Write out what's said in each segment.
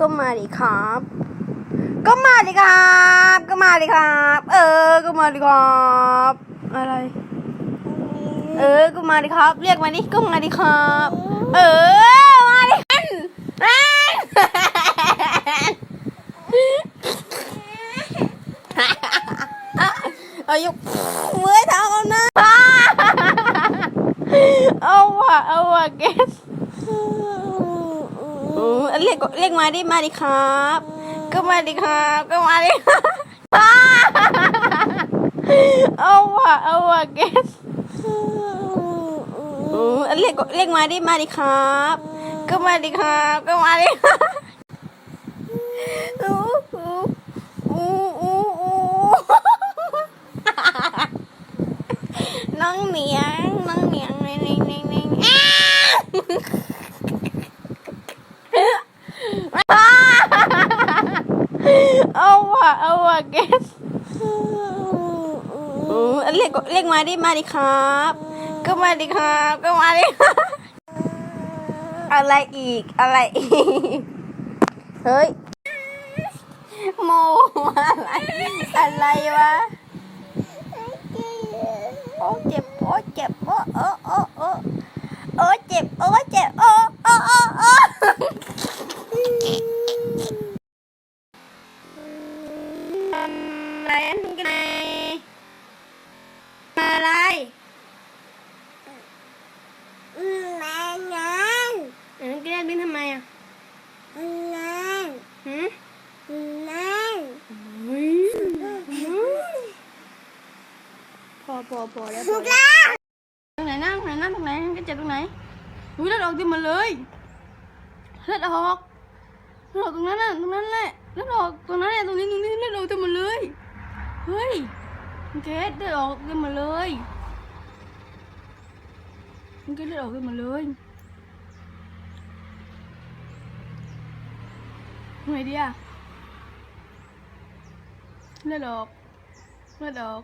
ก็มาดิครับ ก็มาดิครับ ก็มาดิครับ เออ ก็มาดิครับ อะไร เออ ก็มาดิครับ เรียกมาดิ ก็มาดิครับ เออ มาดิเอายกเมื่อยเท้าเอาหน้าเอาว่ะเอาว่ะเกส เรียกเรียกมาดิมาดิครับ ก็มาดิครับ ก็มาดิครับเอาว่ะเอาว่ะเกสอืมเรียกเรียกมาดิมาดิครับ ก็มาดิครับ ก็มาดิครับอู้อู้อู้อู้น้องเหนียงน้องเหนียงเน่งเน่งเน่งเน่งอ้า เอาว่ะเอาว่ะเกสอืมเรียกเรียกมาดิมาดิครับ ก็มาดิครับ ก็มาดิครับอะไรอีกอะไรอีก เฮ้ยโมอะไร อะไรวะโอ้เจ็บโอ้เจ็บโอ้โอ้โอ้โอ้โอ้เจ็บโอ้เจ็บโอ้ อะไรอันนี้กันไหนอะไรมาน้ำเออแกดิ้นทำไมอะน้หืมำน้พอพอพอแล้วพอตรงไหนนั่งตรงไหนนั่งตรงไหนก็เจ็บตรงไหนอุ้ยเลือดออกเต็มหมดเลยเลือดออกเลือดออกตรงนั้นน่ะตรงนั้นแหละเลือดออกตรงนั้นแหละตรงนี้ เฮ้ยมันเกดเลือดออกเต็มหมดเลยมันเกดเลือดออกเต็มหมดเลยทำไงดีอะเลือดออกเลือดออก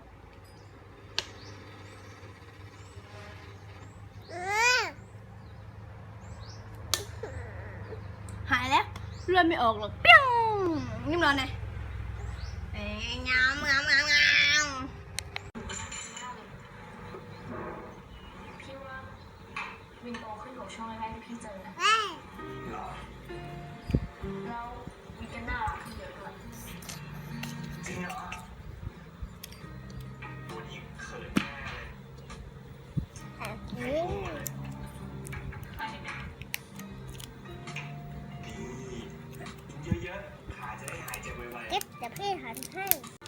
หายแล้วเลือดไม่ออกหรอกเปี้ยงนิ่มนอนไง งามงามงามงามพี่ว่าวินโตขึ้นหัว่าช่องแรกที่พี่เจอนะ ดีกินเ